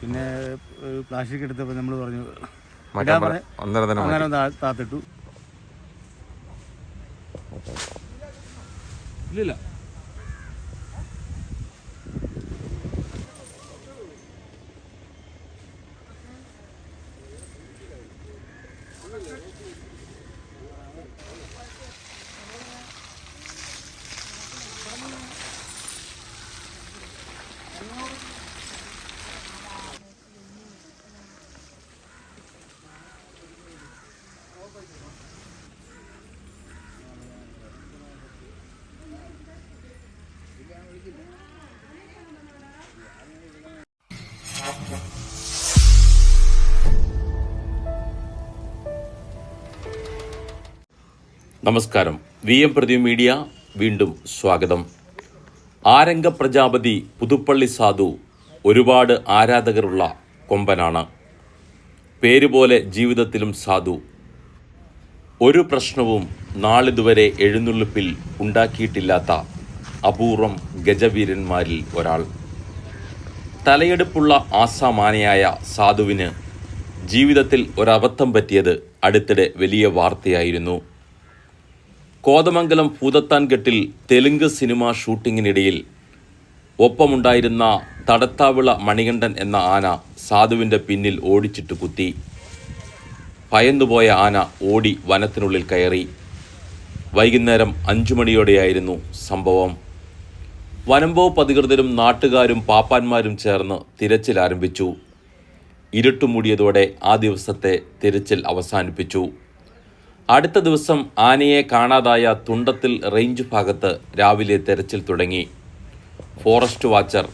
പിന്നെ പ്ലാസ്റ്റിക് എടുത്തപ്പോൾ നമ്മൾ പറഞ്ഞു അന്നേരം താത്തിട്ടു. ഇല്ലില്ല. നമസ്കാരം. വി എം പ്രദീപ് മീഡിയ വീണ്ടും സ്വാഗതം. ആരംഗ പ്രജാപതി പുതുപ്പള്ളി സാധു ഒരുപാട് ആരാധകരുള്ള കൊമ്പനാണ്. പേരുപോലെ ജീവിതത്തിലും സാധു. ഒരു പ്രശ്നവും നാളിതുവരെ എഴുന്നള്ളിപ്പിൽ ഉണ്ടാക്കിയിട്ടില്ലാത്ത അപൂർവം ഗജവീരന്മാരിൽ ഒരാൾ. തലയെടുപ്പുള്ള ആസാമാനയായ സാധുവിന് ജീവിതത്തിൽ ഒരബദ്ധം പറ്റിയത് അടുത്തിടെ വലിയ വാർത്തയായിരുന്നു. കോതമംഗലം പൂതത്താൻകെട്ടിൽ തെലുങ്ക് സിനിമ ഷൂട്ടിങ്ങിനിടയിൽ ഒപ്പമുണ്ടായിരുന്ന തടത്താവിള മണികണ്ഠൻ എന്ന ആന സാധുവിന്റെ പിന്നിൽ ഓടിച്ചിട്ട് കുത്തി. ഭയന്നുപോയ ആന ഓടി വനത്തിനുള്ളിൽ കയറി. വൈകുന്നേരം അഞ്ചു മണിയോടെയായിരുന്നു സംഭവം. വനംവകുപ്പ് അധികൃതരും നാട്ടുകാരും പാപ്പാന്മാരും ചേർന്ന് തിരച്ചിൽ ആരംഭിച്ചു. ഇരുട്ടുമൂടിയതോടെ ആ ദിവസത്തെ തിരച്ചിൽ അവസാനിപ്പിച്ചു. അടുത്ത ദിവസം ആനയെ കാണാതായ തുണ്ടത്തിൽ റേഞ്ച് ഭാഗത്ത് രാവിലെ തെരച്ചിൽ തുടങ്ങി. ഫോറസ്റ്റ് വാച്ചർ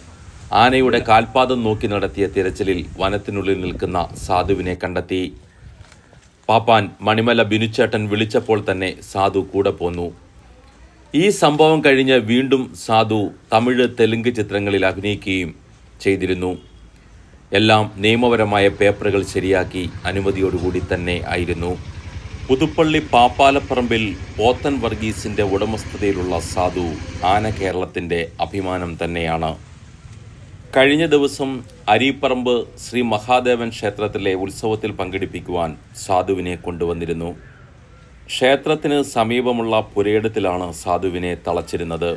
ആനയുടെ കാൽപാദം നോക്കി നടത്തിയ തിരച്ചിലിൽ വനത്തിനുള്ളിൽ നിൽക്കുന്ന സാധുവിനെ കണ്ടെത്തി. പാപ്പാൻ മണിമല ബിനുച്ചേട്ടൻ വിളിച്ചപ്പോൾ തന്നെ സാധു കൂടെ പോന്നു. ഈ സംഭവം കഴിഞ്ഞ് വീണ്ടും സാധു തമിഴ് തെലുങ്ക് ചിത്രങ്ങളിൽ അഭിനയിക്കുകയും ചെയ്തിരുന്നു. എല്ലാം നിയമപരമായ പേപ്പറുകൾ ശരിയാക്കി അനുമതിയോടുകൂടി തന്നെ ആയിരുന്നു. പുതുപ്പള്ളി പാപ്പാലപ്പറമ്പിൽ പോത്തൻ വർഗീസിന്റെ ഉടമസ്ഥതയിലുള്ള സാധു ആന കേരളത്തിന്റെ അഭിമാനം തന്നെയാണ്. കഴിഞ്ഞ ദിവസം അരീപ്പറമ്പ് ശ്രീ മഹാദേവൻ ക്ഷേത്രത്തിലെ ഉത്സവത്തിൽ പങ്കെടുപ്പിക്കുവാൻ സാധുവിനെ കൊണ്ടുവന്നിരുന്നു. ക്ഷേത്രത്തിന് സമീപമുള്ള പുരയിടത്തിലാണ് സാധുവിനെ തളച്ചിരുന്നത്.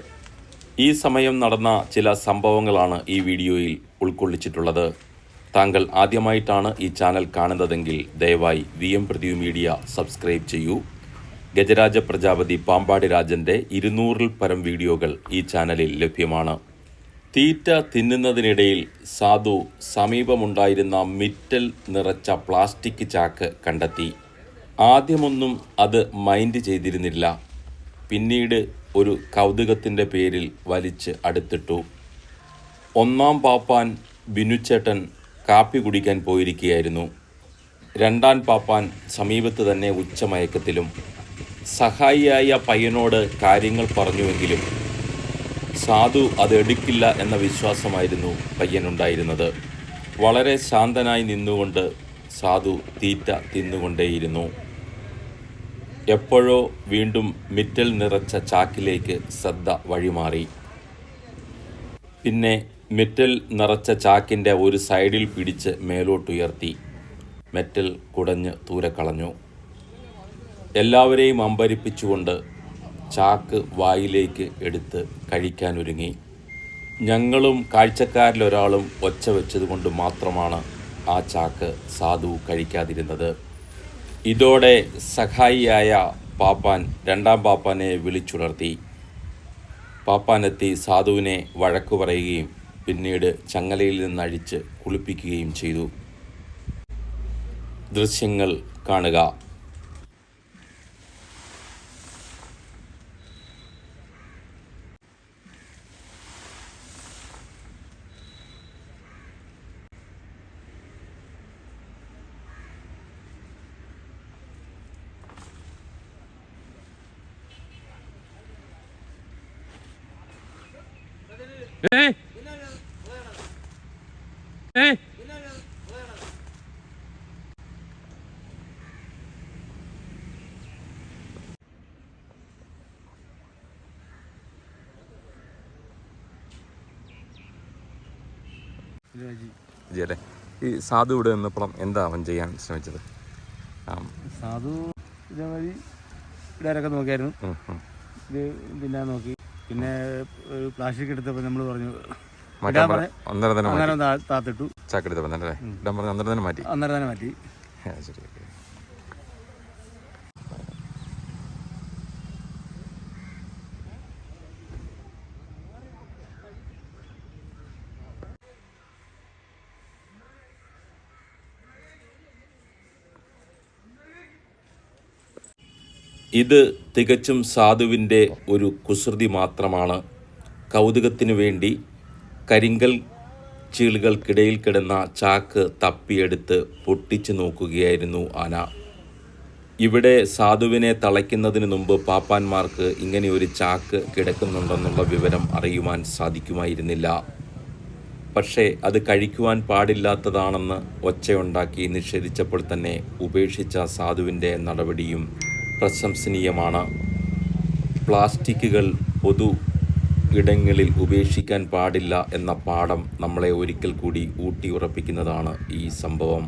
ഈ സമയം നടന്ന ചില സംഭവങ്ങളാണ് ഈ വീഡിയോയിൽ ഉൾക്കൊള്ളിച്ചിട്ടുള്ളത്. താങ്കൾ ആദ്യമായിട്ടാണ് ഈ ചാനൽ കാണുന്നതെങ്കിൽ ദയവായി വി എം പ്രതിയു മീഡിയ സബ്സ്ക്രൈബ് ചെയ്യൂ. ഗജരാജ പ്രജാപതി പാമ്പാടി രാജന്റെ ഇരുന്നൂറിൽ പരം വീഡിയോകൾ ഈ ചാനലിൽ ലഭ്യമാണ്. തീറ്റ തിന്നുന്നതിനിടയിൽ സാധു സമീപമുണ്ടായിരുന്ന മിറ്റൽ നിറച്ച പ്ലാസ്റ്റിക് ചാക്ക് കണ്ടെത്തി. ആദ്യമൊന്നും അത് മൈൻഡ് ചെയ്തിരുന്നില്ല. പിന്നീട് ഒരു കൗതുകത്തിന്റെ പേരിൽ വലിച്ച് അടുത്തിട്ടു. ഒന്നാം പാപ്പാൻ ബിനുച്ചേട്ടൻ കാപ്പി കുടിക്കാൻ പോയിരിക്കുകയായിരുന്നു. രണ്ടാം പാപ്പാൻ സമീപത്ത് തന്നെ ഉച്ചമയക്കത്തിലും സഹായിയായ പയ്യനോട് കാര്യങ്ങൾ പറഞ്ഞുവെങ്കിലും സാധു അത് എടുക്കില്ല എന്ന വിശ്വാസമായിരുന്നു പയ്യനുണ്ടായിരുന്നത്. വളരെ ശാന്തനായി നിന്നുകൊണ്ട് സാധു തീറ്റ തിന്നുകൊണ്ടേയിരുന്നു. എപ്പോഴോ വീണ്ടും മിറ്റൽ നിറച്ച ചാക്കിലേക്ക് ശ്രദ്ധ വഴിമാറി. പിന്നെ മെറ്റൽ നിറച്ച ചാക്കിന്റെ ഒരു സൈഡിൽ പിടിച്ച് മേലോട്ടുയർത്തി. മെറ്റൽ കുടഞ്ഞ് ദൂരെ കളഞ്ഞു. എല്ലാവരെയും അമ്പരിപ്പിച്ചുകൊണ്ട് ചാക്ക് വായിലേക്ക് എടുത്ത് കഴിക്കാനൊരുങ്ങി ഞങ്ങളും കാഴ്ചക്കാരിലൊരാളും ഒച്ച വെച്ചതുകൊണ്ട് മാത്രമാണ് ആ ചാക്ക് സാധു കഴിക്കാതിരുന്നത്. ഇതോടെ സഹായിയായ പാപ്പാൻ രണ്ടാം പാപ്പാനെ വിളിച്ചുണർത്തി. പാപ്പാനെത്തി സാധുവിനെ വഴക്കു പറയുകയും പിന്നീട് ചങ്ങലയിൽ നിന്നഴിച്ച് കുളിപ്പിക്കുകയും ചെയ്തു. ദൃശ്യങ്ങൾ കാണുക. ഏയ്! അല്ലേ ഈ സാധു ഇവിടെ നിന്നപ്പോഴും എന്താ അവൻ ചെയ്യാൻ ശ്രമിച്ചത്? സാധു ഇതേമാതിരി ഇടാനൊക്കെ നോക്കിയായിരുന്നു. ഇത് പിന്നെ നോക്കി. പിന്നെ ഒരു പ്ലാസ്റ്റിക് എടുത്തപ്പോൾ നമ്മൾ പറഞ്ഞു അന്നേരം തന്നെ താത്തിട്ടു. ചാക്കെടുത്തപ്പോൾ തന്നെ അല്ലേ? ഇടാൻ പറഞ്ഞു അന്നേരം തന്നെ മാറ്റി. അന്നേരം തന്നെ മാറ്റി. ശരി ഇത് തികച്ചും സാധുവിന്റെ ഒരു കുസൃതി മാത്രമാണ്. കൗതുകത്തിനു വേണ്ടി കരിങ്കൽ ചീളുകൾക്കിടയിൽ കിടന്ന ചാക്ക് തപ്പിയെടുത്ത് പൊട്ടിച്ചു നോക്കുകയായിരുന്നു ആന. ഇവിടെ സാധുവിനെ തളയ്ക്കുന്നതിന് മുമ്പ് പാപ്പാന്മാർക്ക് ഇങ്ങനെ ഒരു ചാക്ക് കിടക്കുന്നുണ്ടെന്നുള്ള വിവരം അറിയുവാൻ സാധിക്കുമായിരുന്നില്ല. പക്ഷേ അത് കഴിക്കുവാൻ പാടില്ലാത്തതാണെന്ന് ഒച്ചയുണ്ടാക്കി നിഷേധിച്ചപ്പോൾ തന്നെ ഉപേക്ഷിച്ച സാധുവിന്റെ നടപടിയും പ്രശംസനീയമാണ്. പ്ലാസ്റ്റിക്കുകൾ പൊതു ഇടങ്ങളിൽ ഉപേക്ഷിക്കാൻ പാടില്ല എന്ന പാഠം നമ്മളെ ഒരിക്കൽ കൂടി ഊട്ടിയുറപ്പിക്കുന്നതാണ് ഈ സംഭവം.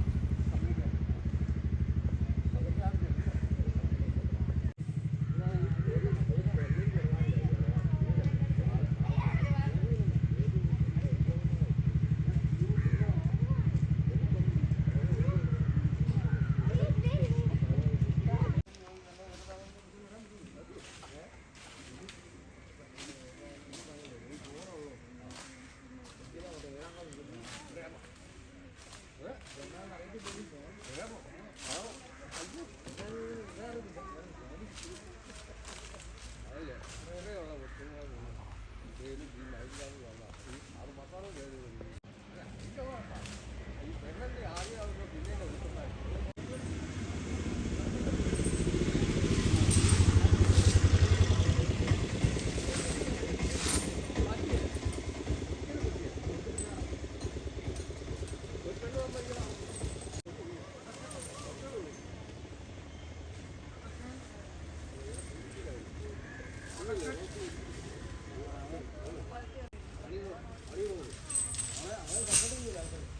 അടിയോ അടിയോ അവരെ അവരെ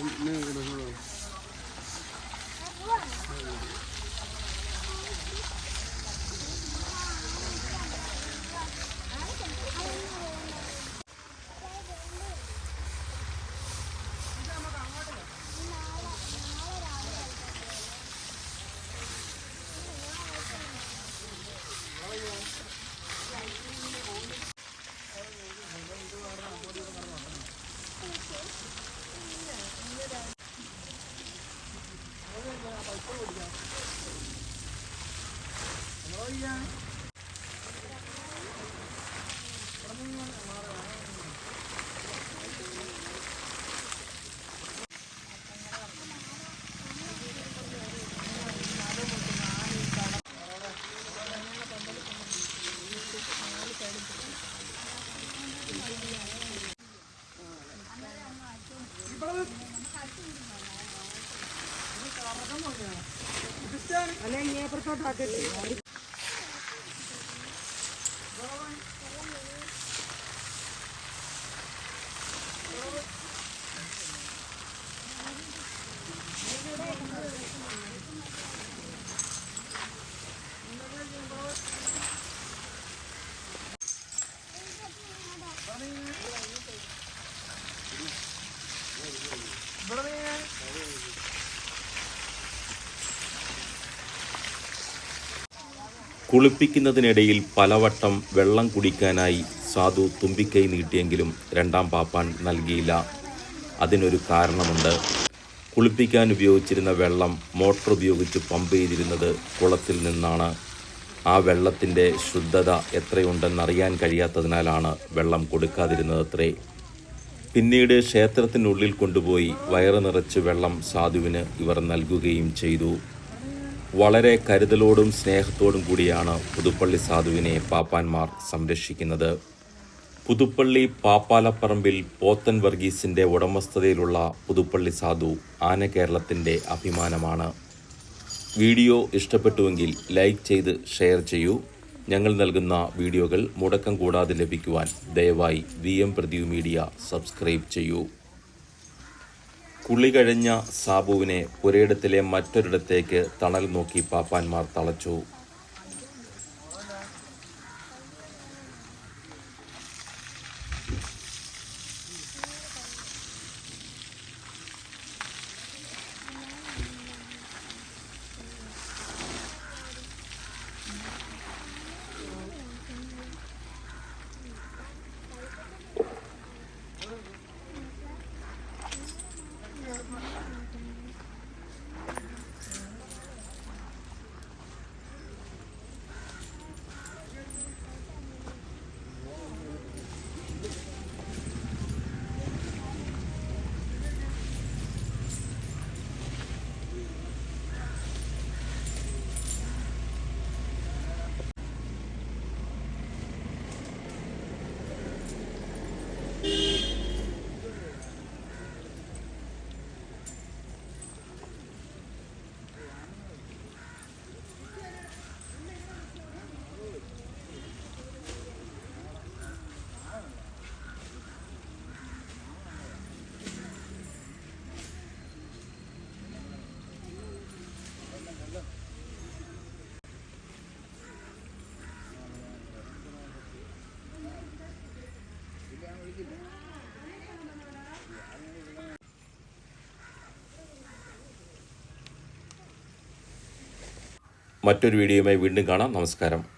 ねえ、くだ。Anaknya perkara tak ada. കുളിപ്പിക്കുന്നതിനിടയിൽ പലവട്ടം വെള്ളം കുടിക്കാനായി സാധു തുമ്പിക്കൈ നീട്ടിയെങ്കിലും രണ്ടാം പാപ്പാൻ നൽകിയില്ല. അതിനൊരു കാരണമുണ്ട്. കുളിപ്പിക്കാൻ ഉപയോഗിച്ചിരുന്ന വെള്ളം മോട്ടോർ ഉപയോഗിച്ച് പമ്പ് ചെയ്തിരുന്നത് കുളത്തിൽ നിന്നാണ്. ആ വെള്ളത്തിന്റെ ശുദ്ധത എത്രയുണ്ടെന്നറിയാൻ കഴിയാത്തതിനാലാണ് വെള്ളം കൊടുക്കാതിരുന്നതത്രേ. പിന്നീട് ക്ഷേത്രത്തിനുള്ളിൽ കൊണ്ടുപോയി വയറ് നിറച്ച് വെള്ളം സാധുവിന് ഇവർ നൽകുകയും ചെയ്തു. വളരെ കരുതലോടും സ്നേഹത്തോടും കൂടിയാണ് പുതുപ്പള്ളി സാധുവിനെ പാപ്പാന്മാർ സംരക്ഷിക്കുന്നത്. പുതുപ്പള്ളി പാപ്പാലപ്പറമ്പിൽ പോത്തൻ വർഗീസിന്റെ ഉടമസ്ഥതയിലുള്ള പുതുപ്പള്ളി സാധു ആന കേരളത്തിന്റെ അഭിമാനമാണ്. വീഡിയോ ഇഷ്ടപ്പെട്ടുവെങ്കിൽ ലൈക്ക് ചെയ്ത് ഷെയർ ചെയ്യൂ. ഞങ്ങൾ നൽകുന്ന വീഡിയോകൾ മുടക്കം കൂടാതെ ലഭിക്കുവാൻ ദയവായി വി എം മീഡിയ സബ്സ്ക്രൈബ് ചെയ്യൂ. കുളി കഴിഞ്ഞ സാബുവിനെ പുരയിടത്തിലെ മറ്റൊരിടത്തേക്ക് തണൽ നോക്കി പാപ്പാന്മാർ തളച്ചു. മറ്റൊരു വീഡിയോയുമായി വീണ്ടും കാണാം. നമസ്കാരം.